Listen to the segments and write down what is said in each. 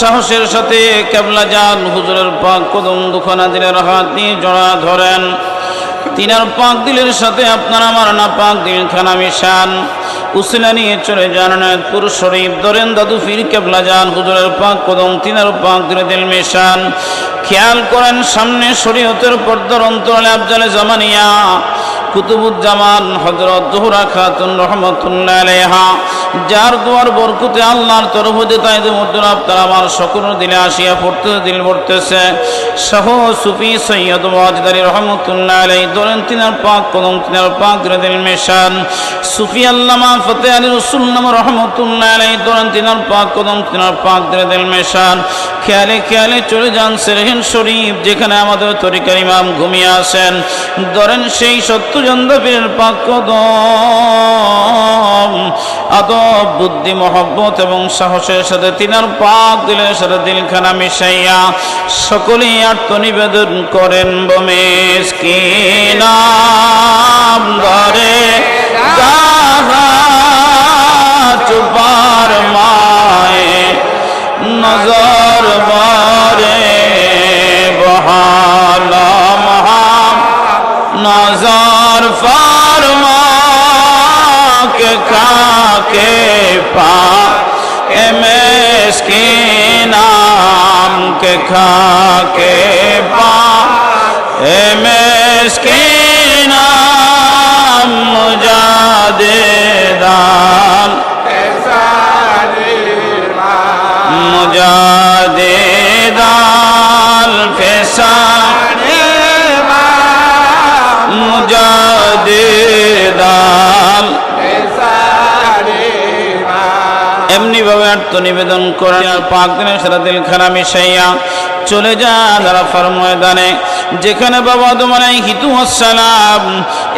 সাহসের সাথে কেবলা যান হুজুরের পাক কদম দুখানা দিলের হাত নিয়ে জড়া ধরেন। তিনার পাক দিলের সাথে আপনার আমার না পাক দিল খানা মিশান। উসিলা নিয়ে চলে যান নায়তপুর শরীফ। ধরেন দাদু ফির কেবলা যান হুজুরের পাক কদম তিনার পাক দিলে দিল মিশান। খেয়াল করেন সামনে শরীয়তের পর্দার অন্তরালে আফজালে জামানিয়া কুতুবুজ্জামান হজরত জোহরা খাতুন রহমতুল্লাহ আলাইহা। যার দুয়ার বরকুতে আল্লাহর তরফ হতে তাই মুদ্দুর আপনার আমার সকল দিলে আসিয়া পড়তে দিল পড়তেছে। সহ সুফি সৈয়দ ওয়াজদারি রহমতুল্লাহ আলাই ধরেন তিনার পাক কদম, তিনার পাক দিলে মেশান। সুফি আল্লামা ফতে আলী রসুল নাম রহমতুল্লাহ আলাই ধরেন তিনার পাক কদম, তিনার পাক দিলে মেশান। খেয়ালে খেয়ালে চলে যান সেরহিন শরীফ, যেখানে আমাদের তরিকার ইমাম ঘুমিয়ে আসেন। ধরেন সেই সত্যচন্দ্র পীরের পাক কদম। আদব, বুদ্ধি, মহব্বত এবং সাহসের সাথে তিনার পাক দিলের সাথে দিলখানা মিশাইয়া সকলেই আত্মনিবেদন করেন বমেশ কি নাম God. আত্মনিবেদন করেন পাক দিনের সারা দিল খানা মিশাইয়া চলে যান আরাফার ময়দানে। যেখানে বাবা তোমার হিতু আসসালাম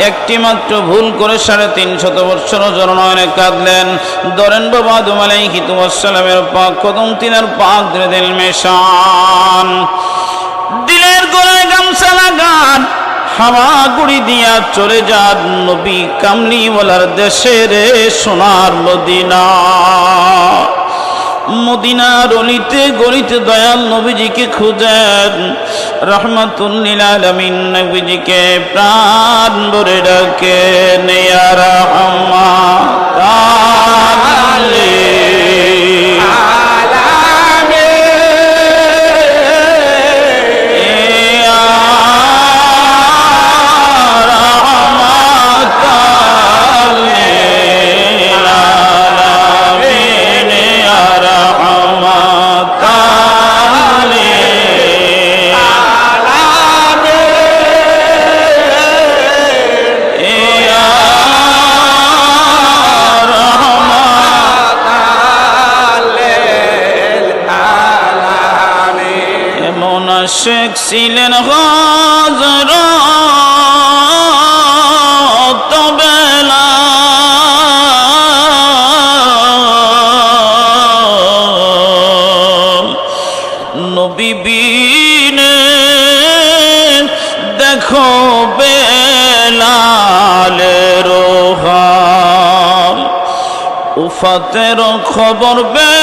একটি মাত্র ভুল করে সাড়ে তিন শত বৎসর জননয়নে কাঁদলেন। ধরেন বাবা তোমার হিতু আসসালামের পাক কদম তিনার পাক দিল মেশান। দিলের গোড়ায় গামছা লাগান হাওয়া গুড়ি দিয়া চলে যান নবী কামলিওয়ালার দেশে রে সোনার মদিনা। মদিনার অলিতে গলিতে দয়াল নবীজিকে খুঁজেন, রহমাতুল্লিল আলমিন নবীজিকে প্রাণ ভরে ডাকে নেয়া রহমাত উফাতের খবর বেলাল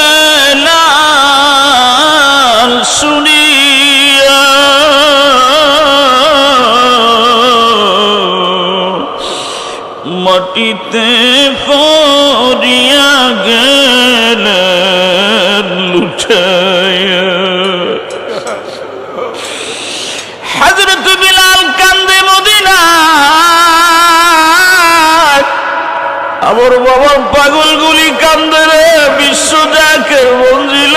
শুনিয়া। মাটিতে পড়িয়া গেল লুঠাইয়া আমার বাবার পাগলগুলি কান্দে রে, বিশ্ব যাকে মঞ্জিল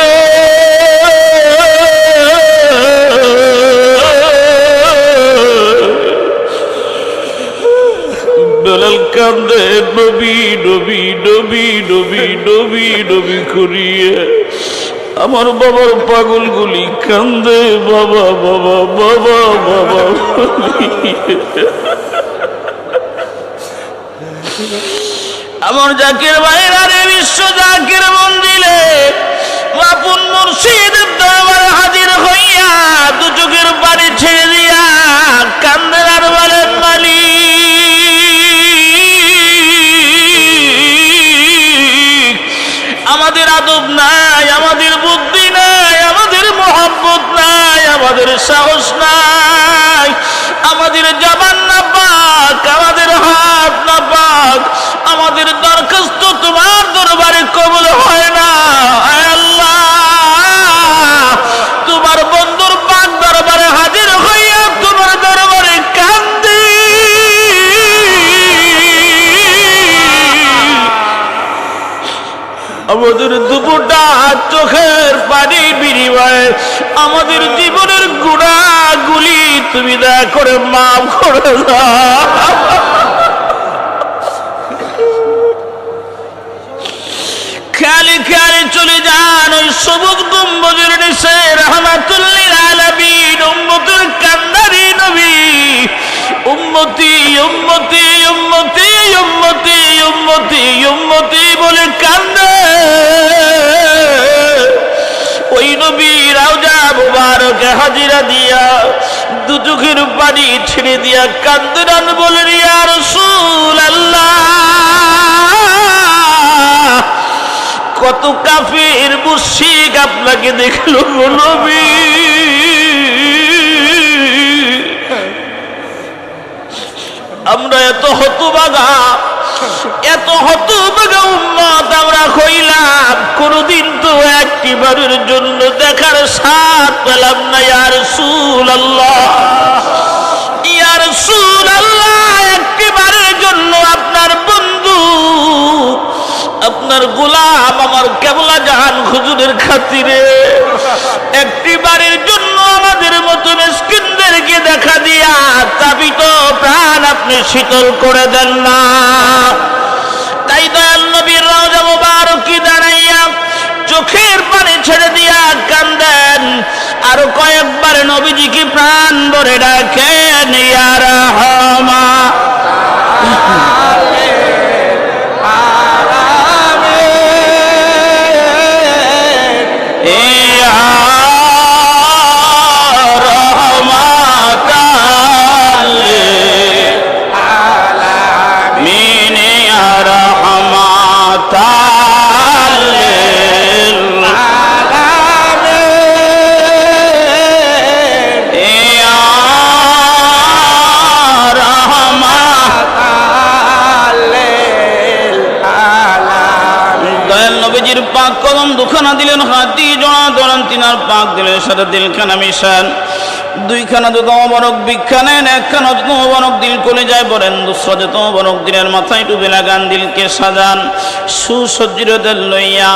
বেলাল কান্দে, নবী নবী নবী নবী নবী নবী করিয়ে আমার বাবার পাগলগুলি কান্দে বাবা বাবা বাবা বাবা। আমার জাকির ভাইরা রে বিশ্ব জাকির মন্দিরে দরবারে হাজির হইয়া দু চোখের বাড়ি ছেড়ে দিয়া কান্দের আর বলেন মালিক, আমাদের আদব নাই, আমাদের বুদ্ধি নাই, আমাদের মোহাম্মত নাই, আমাদের সাহস নাই, আমাদের জবান পাক, আমাদের হাত না পাক, আমাদের দরখাস্ত তোমার দরবারে কবুল হয় না। কান্দি। আমাদের দুপুরটা চোখের পানি বিনিময়ে, আমাদের তুমি দয়া করে মাফ করে খেয়ালি খেয়ালি চলে যান ওই সবুজ গম্বুজের নিচে, রহমাতুল্লিল আলামিন, উম্মতের কান্দারি নবী। উম্মতি উম্মতি উম্মতি উম্মতি উম্মতি উম্মতি বলে কান্দে। ওই নবী রাজা মুবারকে হাজিরা দিয়া দু চোখের পানি ছেড়ে দিয়া কান্দরান বলেন, ইয়া রাসূল আল্লাহ কত কাফের মুশিক আপনাকে দেখল নবী। আমরা এত হতবাগা এত হতবাগা উম্মত আমরা হইলাম। কোনদিন জন্য দেখার সাথ না ইয়ার জন্য আপনার বন্ধু, আপনার গোলাম আমার কেবলা জাহান হুজুরের খাতিরে। একটি বাড়ির জন্য আমাদের মতো মিসকিনদেরকে দেখা দিয়া তাবিত প্রাণ আপনি শীতল করে দেন না। চোখের পানি ছেড়ে দিয়া কান্দেন? আরও কয়েকবার নবীজিকে প্রাণ ভরে ডাকেন ইয়ার দিলেন হাতি, জড়া দৌড়ান তিনার পাক দিলেন সাথে দিলখানা মিশান। দুইখানা যত অবরক ভিক্ষা নেন, একখানা যত অবরক দিল করে যায় বলেন, দুসরা যত অবরক দিলের মাথায় টুপি লাগান দিলকে সাজান সুসজ্জিত লইয়া।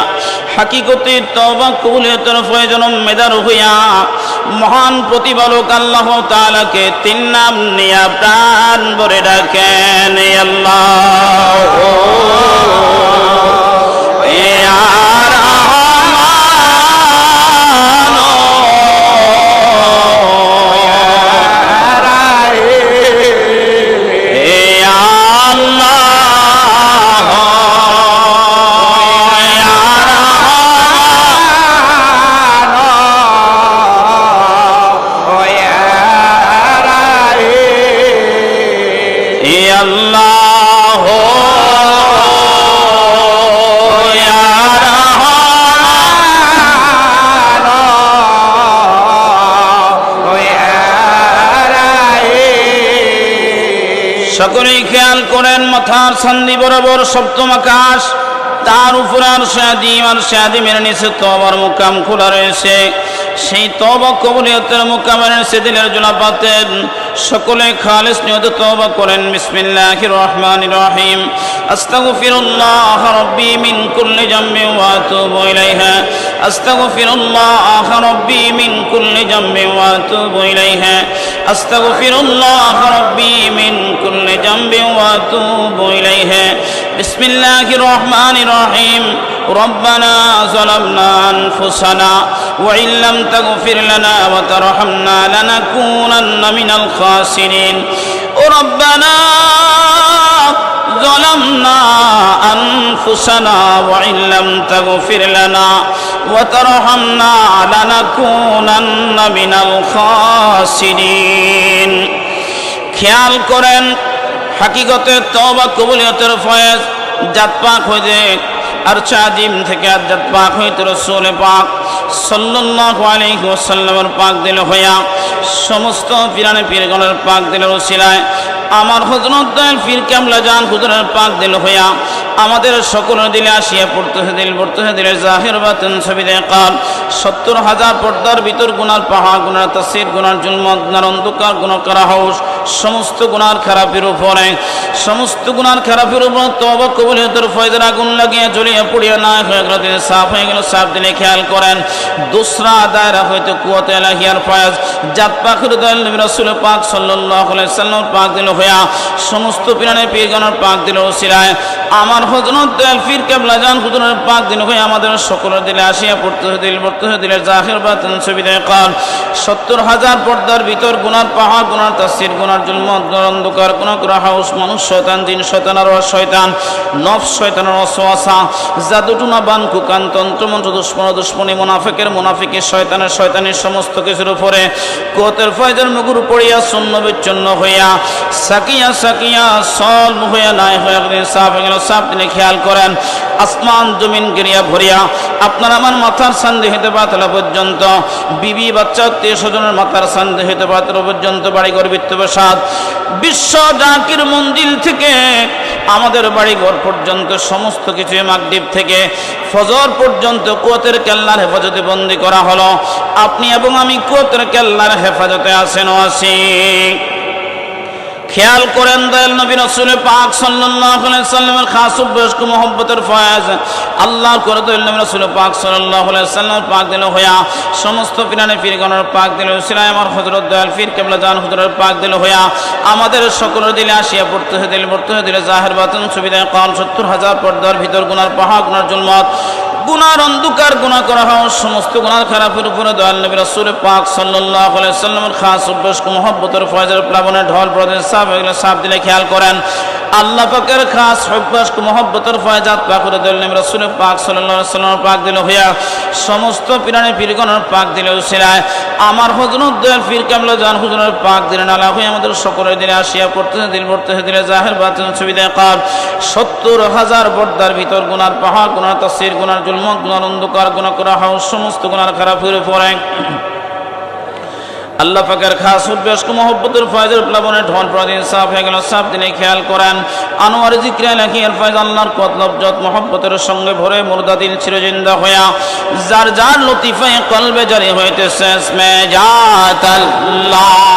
হাকিকতে তবা কবুলিয়তের প্রয়োজন মেদার হইয়া মহান প্রতিপালক আল্লাহ তাআলাকে তিন নাম নিয়া প্রাণ ভরে ডাকেন আল্লাহ। সন্ধি বরাবর সপ্তম আকাশ, তার উপর আর সাদিম আর সাদিমের নিচে তবার মুকাম খোলা রয়েছে। সেই তবা কবলিয়তের মুকামের সেদিনের জন্য পাতেন সকলে খালিস নিয়ত তবা করেন, বিসমিল্লাহির রহমান রহিম। আস্তাগফিরুল্লাহ রাব্বি মিন কুল্লি জামবি ওয়া আতুবু ইলাইহা। আস্তাগফিরুল্লাহ রাব্বি মিন কুল্লি জামবি ওয়া আতুবু ইলাইহা। أستغفر الله ربي من كل جنب وأتوب إليه بسم الله الرحمن الرحيم ربنا ظلمنا أنفسنا وإن لم تغفر لنا وترحمنا لنكونن من الخاسرين ربنا ظلمنا أنفسنا وإن لم تغفر لنا وترحمنا لنكونن من الخاسرين খেয়াল করেন হাকিগতে তবা কবুলিয়তের ফয়েজ জাতপাক হয়ে আর চাদিম থেকে আজাদ পাক হইতে রসুল পাক সাল্লাল্লাহু আলাইহি ওয়াসাল্লামের পাক দিল হইয়া সমস্ত পিরানে পীরগণের পাক দিল রসিলায় আমার হজরত ফির কামলা জান হুজুরের পাক দিল হইয়া আমাদের সকল দিলে আসিয়া পড়তে দিল পড়তে দিলে জাহির বাতেন ছবি দেখাল সত্তর হাজার পর্দার ভিতর গুনার পাহাড়, গুনার তাসির, গুনার জুলমত, গুনার অন্ধকার গুণ করা হাউস সমস্ত গুনার খারাপের উপরে, সমস্ত গুনার খারাপের উপর তবা কবুল তোর ফয়দের আগুন লাগিয়ে জ্বলিয়ে পুড়িয়ে না হয়ে গেল তিনি সাফ হয়ে গেল, সাফ দিলে খেয়াল করেন। দুসরা দায়রা হয়তো কুয়াতে এলাহিয়ার ফয়াজ, জাত পাখির নবী রাসূল পাক সাল্লাম পাক দিল হইয়া, সমস্ত পিরানে পীরগণের পাক দিল ওসিলায়। আমার হজরত দয়াল ফির কেবলা জান হুজুরের পাক দিল হয়ে আমাদের সকলের দিলে আসিয়া পড়তে দিল, পড়তে দিলে জাহির বা তনসবি কাল সত্তর হাজার পর্দার ভিতর গুনার পাহাড় গুনার তাসির গুনার জুলমত গুনার অন্ধকার করা হাউস, মানুষ, শয়তান দিন শয়তান, আর শয়তান, নফ শয়তানের অসোয়াশা জাদুটুনা বান কুকান তন্ত্রমন্ত্র, দুশ্মন, দুশ্মনী, মুনাফিকের মুনাফিকের শয়তানের শয়তানের সমস্ত কিছুর উপরে কোতের ফয়দের মুগুর পড়িয়া শূন্য বিচ্ছন্ন হইয়া, সাকিয়া সাকিয়া সল হইয়া নাই হইয়া সাপ হয়ে গেল সাপ তিনি খেয়াল করেন। আসমান জমিন গিরিয়া ভরিয়া, আপনার আমার মাথার সান্দি হইতে পাতলা পর্যন্ত, বিবি, বাচ্চা, আত্মীয় স্বজনের মাথার সান্দি হইতে পাতলা পর্যন্ত বাড়িঘর বৃত্তপ্রসাদ বিশ্ব জাকির মন্দির থেকে, আমাদের বাড়িঘর পর্যন্ত সমস্ত কিছু মাগদ্বীপ থেকে, ফজর পর্যন্ত কুয়তের কেল্লার হেফাজতে বন্দি করা হলো। আপনি এবং আমি কুয়তের কেল্লার হেফাজতে আসেন আসি খেয়াল করেন দয়াল নবী রসুল পাক সাল্লাল্লাহু আলাইহি সাল্লামের খাস বয়স্ক মোহব্বতের ফয়াজ। আল্লাহর করে দয়াল নবী রসুল পাক সাল্লাল্লাহু আলাইহি সাল্লাম পাক দিল হইয়া সমস্ত পিরানে পীরগণের পাক দিল সিলাই আমার হযরত দয়াল পীর কেবলা জান হুজুরের পাক দিল হইয়া আমাদের সকলের দিলে আসিয়া পড়তে হয়ে দিল পড়তে হয়ে দিলে জাহের বাতন, সুবিধায় কাল সত্তর হাজার পর্দার ভিতর গুনার পাহাড় গুনার জুলমত। গুনার অন্ধকার গুণা করা হয়, সমস্ত গুণার খারাপের উপরে দয়াল নবী সুরে পাক সাল্লাহ আলাইহি সাল্লামের খাস অভ্যাস মহব্বতের ফয়জের প্লাবনে ঢল প্রদেশ সাপ, এগুলো সাপ দিলে খেয়াল করেন। আল্লাহ পাকের খাস অভ্যাস মহব্বতের ফয়জাত পাকুরে দয়াল নবী রাসূল পাক সাল্লাল্লাহু আলাইহি সাল্লামের পাক দিল, হইয়া সমস্ত পিরানে পীরগণের পাক দিলে উসিলায় আমার হযরত দয়াল পীর কামলা জান হুজুরের পাক দিলেন আল্লাহ হয়ে আমাদের সকলের দিনে আসিয়া পড়তে দিল পড়তে দিলে জাহের বাতিন সুবিধা কার। সত্তর হাজার পর্দার ভিতর গুনার পাহাড়, গুনার তাসির গুনার জুলমত, গুনার অন্ধকার গুণা করা হাউস, সমস্ত গুনার খারাপ হয়ে পড়ে। আল্লাহ ফাকের খাস উদ্বেস্ক মহব্বতের ফয়েজের প্লাবনে ঢন প্রদিন সাফ হয়ে গেল সাফ, তিনি খেয়াল করেন, আনোয়ার জিক্রিয়া লেখি এর ফয়েজ আল্লাহর কতলব যত মোহব্বতের সঙ্গে ভরে মুর্দাদিন চিরজিন্দা হইয়া, যার যার লতিফায় কলবে জারি হইতেছে মে জাত আল্লাহ আল্লাহ।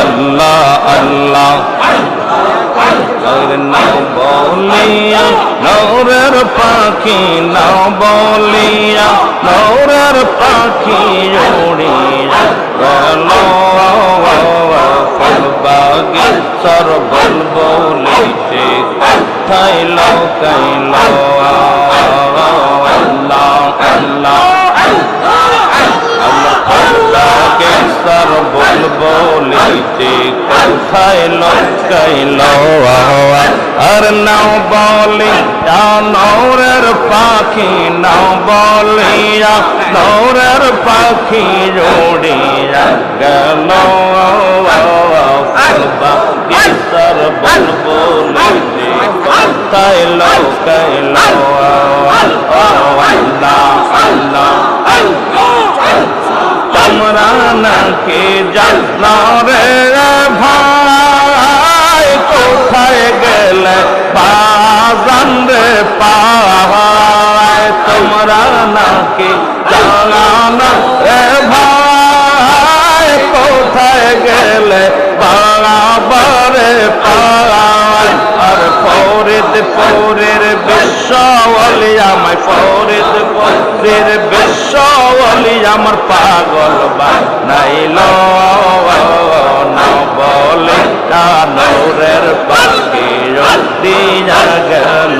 আল্লাহ আল্লাহ বলিয়া নৌরের পাখি নাও বলিয়া নৌরের পাখি উড়িয়া ফুলবাগি সর বল বলিতে খাইল খাইল আল্লাহ। আল্লাহ আল্লাহকে সর বল বলিতে কোথায় লটকাইল আর নাও বলি নৌরের পাখি, নাও বলিয়া, নৌরের পাখি জোড়িয়া গেল সর বল বলিতে কোথায় লটকাইল আল্লাহ আল্লাহ। তোমরা নাকি জানো রে ভাই, কোথায় গেলে বাজান রে পাওয়ায় তোমরা নাকি জানো রে ভাই, কোথায় গেলে বাবারে পাওয়ায় আর ফরিদ পরের বিশ্বলি আমার ফরিদ পরের বিশ্বলি আমার পাগল বানাইল। না বলে নৌরের পাখি দিয়া গেল।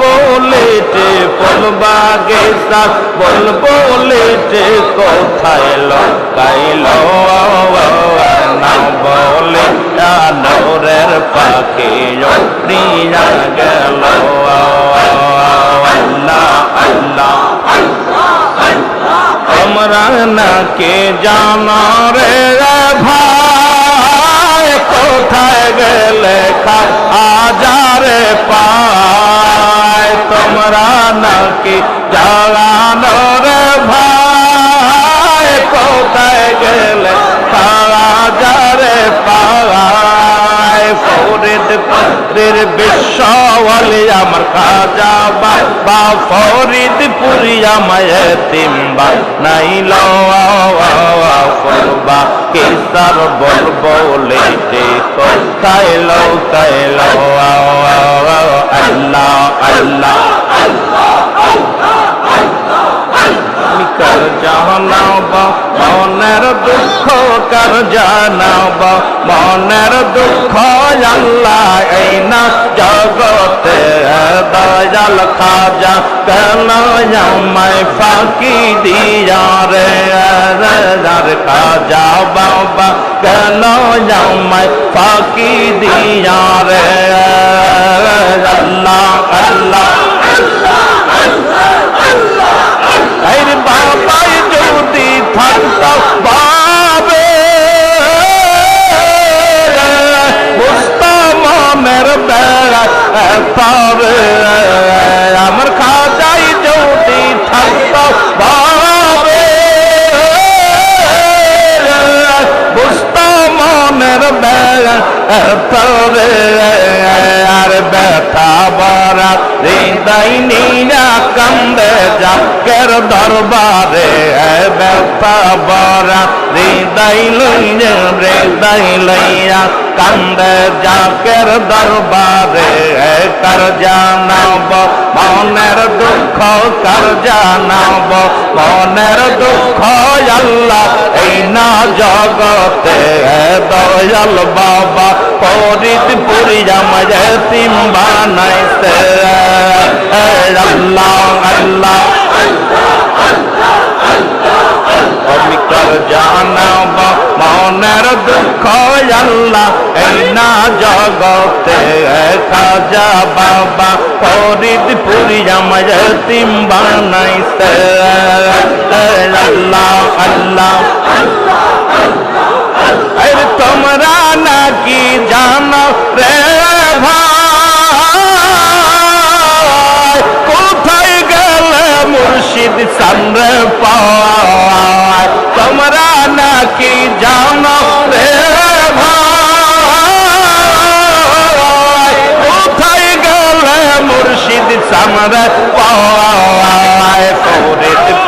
বলেছে ফল বাগে সার বল বলেছে, কোথায় লকাইল? না বলে নৌরের পাখি প্রিয়া গেল আল্লাহ আল্লাহ তোমরা নাকে জানা রে ভাই, কোথায় গেলে হাজারে পায়? তোমরা নাকি জানো পত্রের বিশ্বলি আমার খাজা বাবা ফরিদ পুরি আমায় তিম্বা নাইল ফরবা কেসার বল বলে যে কোথায় লো কাইল আল্লাহ আল্লাহ আমি কার জানাব মনের দুঃখ কার জানাব মনের দুঃখ আল্লাহ এই না জগতে দয়াল খাজা কেন আমায় ফাঁকি দিয়া রে? আর খাজা বাবা, কেন আমায় ফাঁকি দিয়া রে? আল্লাহ আল্লাহ আরে থাকতো বাবে বুঝতো মনের বেড়া তবে আমার খাজাই যদি থাকতো বাবে বুঝতো মনের বেড়া তবে আর ব্যথা বরা হৃদয় নীরা কান্দে জাকের দরবারে ব্যথা বরা হৃদয় লইয়া হৃদয় লইয়া কান্দে জাকের দরবারে কর দুঃখ কর জানাব? মনের দুঃখ আল্লাহ, এই না জগতে দয়াল বাবা পরিত পুরিয়া তিম সিম্বা নাইতে আল্লাহ আল্লাহ অমিকর জানাব মনের দুঃখ আল্লাহ, এই না জগতে খাজা বাবা ফরিদ পুরিয়া মজে সিম্বা নাইতে আল্লাহ আল্লাহ তোমরা নাকি জানো রে মুর্শিদ সামনে পাওয়ায় তোমরা নাকি জানো রে ভাই? কোথায় গেলে সামরে পায়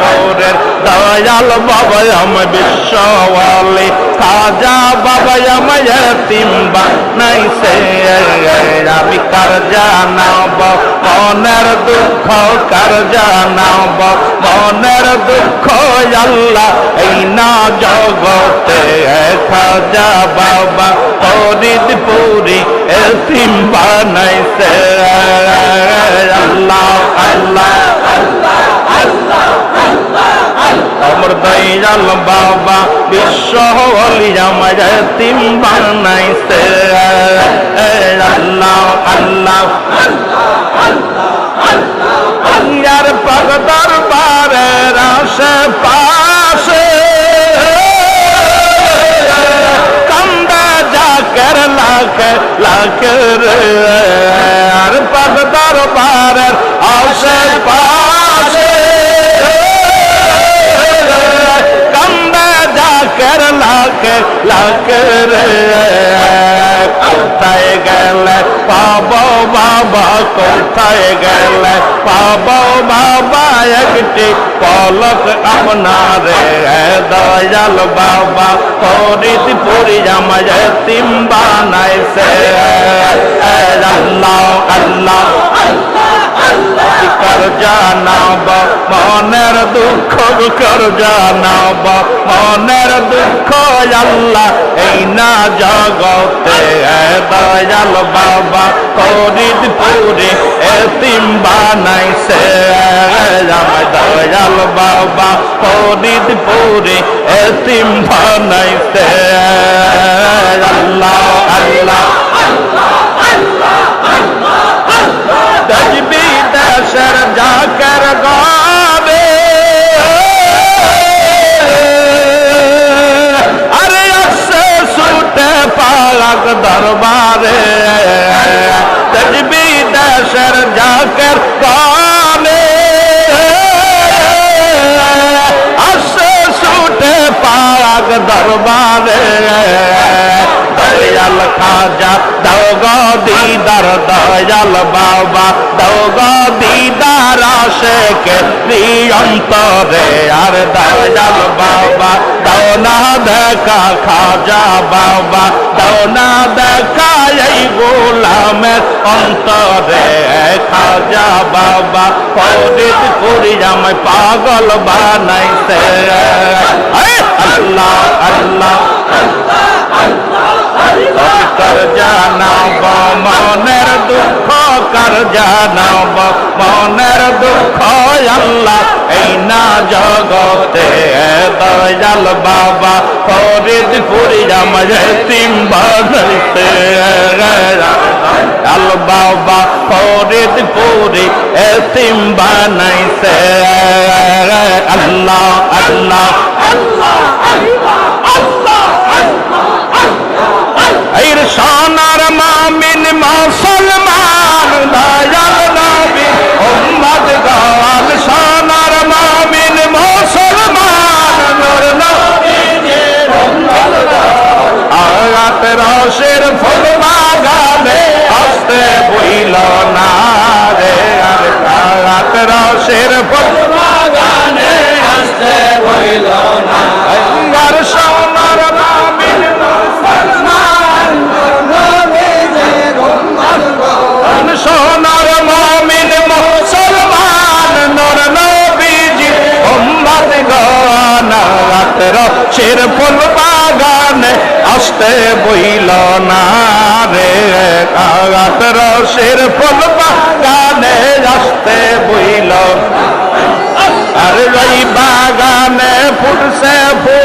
পৌরের দয়াল বাবা আম বিশ্বওয়ালি। খাজা বাবা আম তিম্বা নাই সে। আমি কার জানাব মনের দুঃখ কার জানাব মনের দুঃখ আল্লাহ এই না জগতে। খাজা বাবা ফরিদ পুরি এসিম বানাইছে আল্লাহ আল্লাহ। অমর দয়াল বাবা বিশ্ব হলি আমার তিম বানাইছে আল্লাহ আল্লাহ। ইয়ার পাগ দরবারের আশে পাশে কন্দা জাকের লাখ লাখ রে। আর পাগ দরবারের আশে পাশে জাকের লাখ লাখ রে কোথায় গেলে পাবো বাবা কোথায় গেলে পাবো বাবা একটি পলক আপনারে দয়াল বাবা ফরিদ পুরি আমার তিম বানাইছে আল্লাহ আল্লাহ কর জানাব মনের দুঃখ কর জানাব মনের দুঃখ, আল্লাহ, এই না জগতে দয়াল বাবা। ফরিদ পুরে এতিম বানাইছে দয়াল বাবা। ফরিদ পুরে এতিম বানাইছে আল্লাহ আল্লাহ তজবি দেশের জাকের গাবে পালক দরবারে তজবি দেশের জাকের গাবে আসে সুটে পালক দরবারে দয়াল খাজা দাও গো দিদার দয়াল বাবা, দাও গো দিদার আশেকে প্রিয়ন্তরে আর দয়াল বাবা, দাও না দেখা খাজা বাবা, দাও না দেখা এই গোলামের অন্তরে। খাজা বাবা ফরিদ করি আমায় পাগল বানাইছে। আল্লাহ আল্লাহ কর জানাব, মনের দুঃখ কর জানাব, মনের দুঃখ, আল্লাহ, এই না জগতে দয়াল বাবা ফরিদ পুরি আমার তিম বানাইতে আল বাবা ফরিদ পুরি এতিম বানাইছে আল্লাহ আল্লাহ এর সোনার মামিন মুসলমান দয়াল নবী উম্মত গাল সোনার মামিন মুসলমান নূর নবী আয়াত রশের ফুল বাগানে হস্তে বইল না রে। আর আয়াত রশের ফুল বাগানে হস্তে বইল না আর মামিন মুসলমান সোনার মমিন মুসলমান, নর নবীজি, উম্মত গনাতর শের ফুল বাগান, আসতে বইল না রে। কাগাতর শের ফুল বাগানে, আসতে বইল আর ওই বাগানে ফুটছে ফুল